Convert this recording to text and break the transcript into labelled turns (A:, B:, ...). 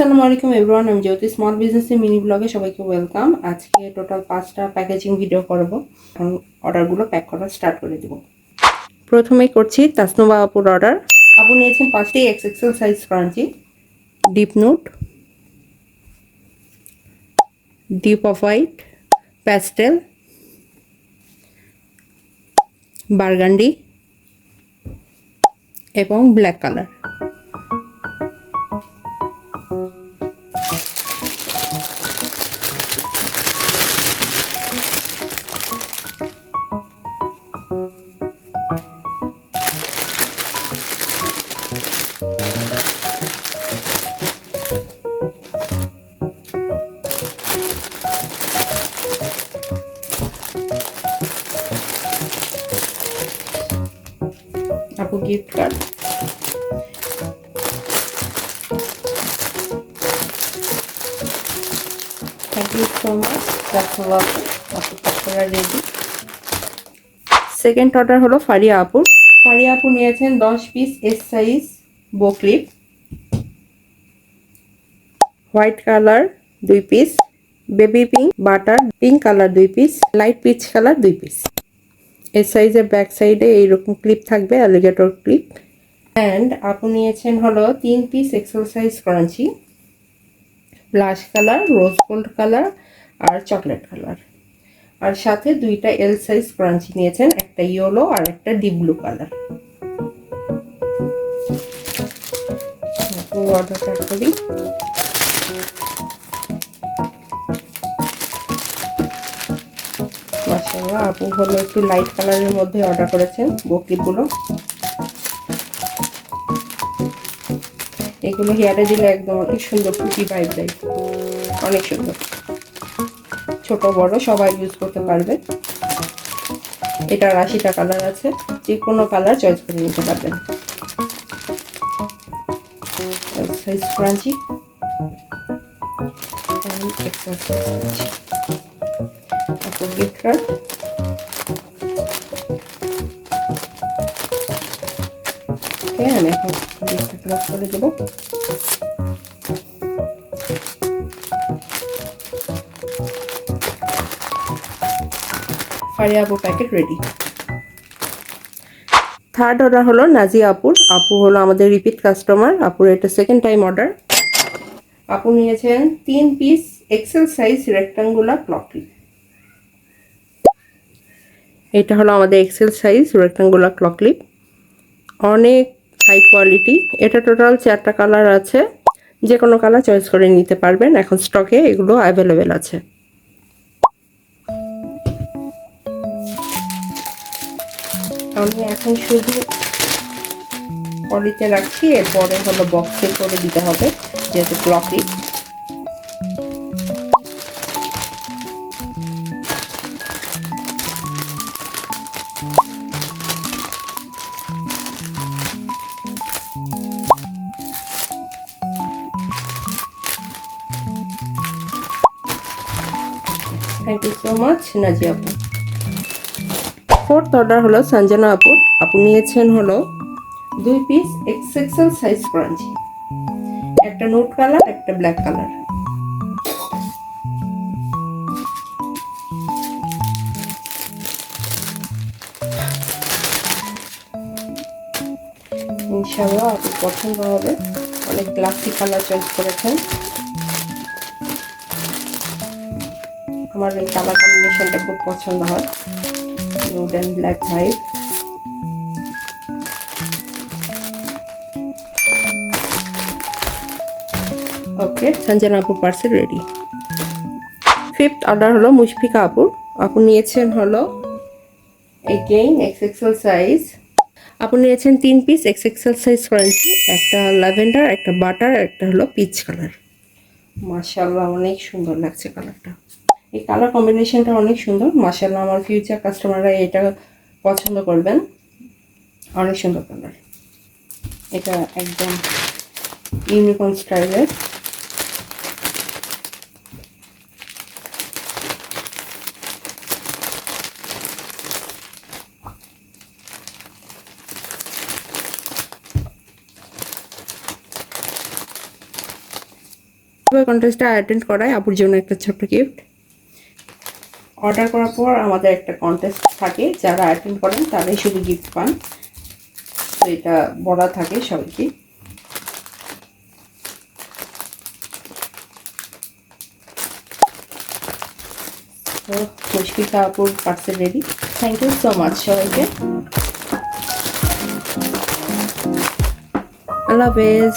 A: আসসালামু আলাইকুম এভরিওয়ান আমি জ্যোতি। স্মল বিজনেসের মিনি ব্লগে সবাইকে ওয়েলকাম আজকে টোটাল পাঁচটা প্যাকেজিং ভিডিও করব। এখন অর্ডারগুলো প্যাক করা স্টার্ট করে দেব। প্রথমে করছি তাসনুবা আপুর অর্ডার আপু নিয়েছেন পাঁচটি X XL size crunchy deep nude deep off white pastel burgundy এবং ব্ল্যাক কালার আপু gift card thank you so much রাখো আপু আপু সেকেন্ড অর্ডার হলো ফারিয়া আপুর ফারিয়া আপু নিয়েছেন দশ piece S size bow clip white colour দুই piece baby pink butter pink colour দুই পিস লাইট পিচ কালার দুই পিস এর সাইজের ব্যাক সাইডে এইরকম ক্লিপ থাকবে, অ্যালিগেটর ক্লিপ। অ্যান্ড আপু নিয়েছেন হলো তিন piece XL size crunchy blush colour rose gold colour আর চকলেট কালার আর সাথে দুইটা এল সাইজ ক্রাঞ্চি নিয়েছেন, একটা ইয়েলো আর একটা ডিপ ব্লু কালার অর্ডারটা করি। মাশাআল্লাহ আপু হলো একটু লাইট কালারের মধ্যে অর্ডার করেছেন বকলিপগুলো এগুলো হেয়ারে দিলে একদম অনেক সুন্দর পুঁটি ভাইব দেয়। অনেক সুন্দর। ছোট, বড় সবাই ইউজ করতে পারবে। এটার আশিটা কালার আছে, যে কোনো কালার চয়েস করে নিতে পারবেন। ক্রাঞ্চি ওকে আমি এখন গিফটটা ক্লোজ করে দেবো। ফারিয়া আপু প্যাকেট রেডি থার্ড অর্ডার হলো নাজিয়া আপুর। আপু হলো আমাদের রিপিট কাস্টমার আপুর এটা সেকেন্ড টাইম অর্ডার আপু নিয়েছেন তিন piece XL size rectangular claw clip এটা হলো আমাদের XL size rectangular claw clip অনেক হাই কোয়ালিটি, এটা টোটাল চারটা কালার আছে। যে কোনো কালার চয়েস করে নিতে পারবেন। এখন স্টকে এগুলো অ্যাভেলেবেল আছে। আমি এখন শুধু পলিতে রাখছি। এরপরে হলো বক্সে করে দিতে হবে, যেহেতু ক্লকই thank you so much Naji আপু ফোর্থ অর্ডার হলো সঞ্জনা আপুর আপু নিয়েছেন হলো দুই piece X XL size crunchy একটা নোট কালার একটা ব্ল্যাক কালার ইনশাল্লাহ আপু পছন্দ হবে। অনেক ক্লাসিক কালার চয়েস করেছেন। আমার এই কালার কম্বিনেশনটা খুব পছন্দ হয়। Nude and black white okay Sanjana আপুর পার্সেল রেডি ফিফথ অর্ডার হলো মুশফিকা আপুর আপু নিয়েছেন হলো এগেইন এক্স এক্সেল সাইজ আপু নিয়েছেন তিন piece X XL size crunchy একটা ল্যাভেন্ডার একটা বাটার একটা হলো পিচ কালার মাশাল্লাহ অনেক সুন্দর লাগছে কালারটা এই কালার কম্বিনেশনটা অনেক সুন্দর। মাশাল্লাহ আমার ফিউচার কাস্টমাররা এটা পছন্দ করবেন। অনেক সুন্দর কালার এটা একদম ইউনিকর্ন স্টাইলের কন্টেস্টটা অ্যাটেন্ড করায় আপুর জন্য একটা ছোট্ট গিফট অর্ডার করার পর আমাদের একটা কন্টেস্ট থাকে, যারা অ্যাটেন্ড করেন তারাই শুধু গিফট পান। তো এটা বলা থাকে সবাইকে। তো আপুর parcel ready thank you so much সবাইকে। আল্লাহ হাফেজ।